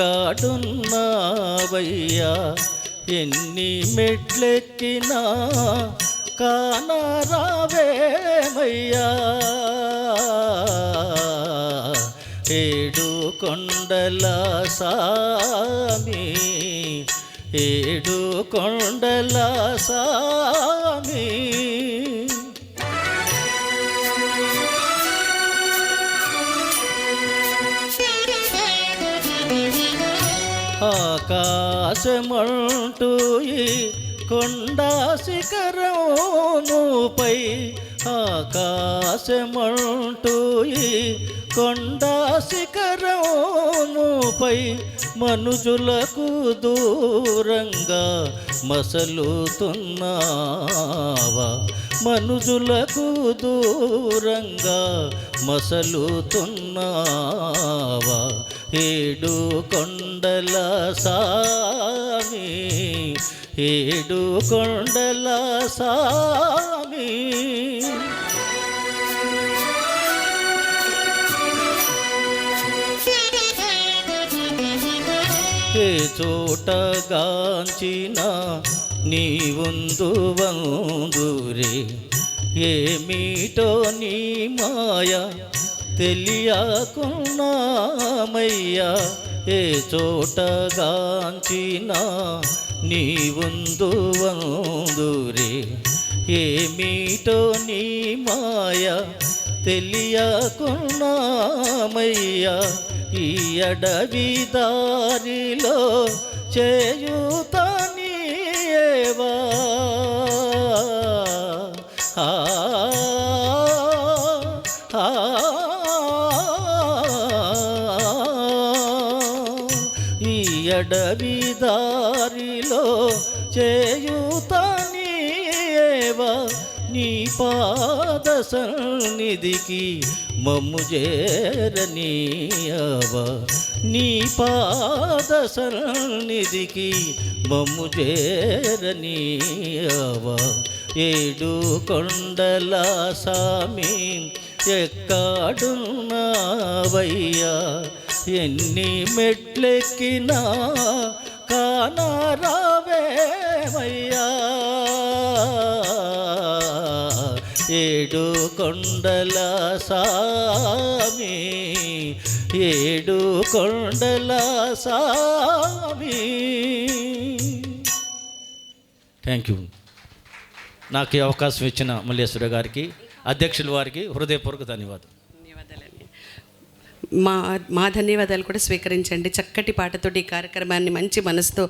కాటున్నావయ్యా? ఎన్ని మెట్లెక్కినా కానరావేమయ్యా? ఏడు కొండల సామి ఏడు కొండల సామీ ఆకాశమంటూ ఈ కొండ శిఖరముపై ఆకాశమంటూ ఈ కొండ శిఖరముపై మనుజులకు దూరంగా మసలుతున్నావా? మనుజులకు దూరంగా మసలుతున్నావా? ఏడు కొండల సామి ఏడు కొండల సామి ఏ చోటగాంచిన నీ వందు వందురే ఏమిటో నీ మాయా తెలియకున్నామయ్యా ఏ చోటగాంచినా నీ ఉందు వందురే. ఏమిటో నీ మాయ తెలియకున్నామయ్యా ఈ అడవి దారిలో చేయుతాని ఈ అడవి దారిలో చేయుతనీయేవా నీ పాద సన్నిధికి మమ్ము చేరనీయవా? నీ పాద సన్నిధికి మమ్ము చేరనీయవా? ఏడు కొండల సామి ఎక్కడున్నావయ్యా. ఎన్ని మెట్లెక్కినా కానారావేమయ్యా? ఏడు కొండల సామి ఏడు కొండల సామి. థ్యాంక్ యూ నాకు ఈ అవకాశం ఇచ్చిన మల్లేశ్వర గారికి అధ్యక్షుల వారికి హృదయపూర్వక ధన్యవాదాలు. మా మా ధన్యవాదాలు కూడా స్వీకరించండి. చక్కటి పాటతోటి ఈ కార్యక్రమాన్ని మంచి మనసుతో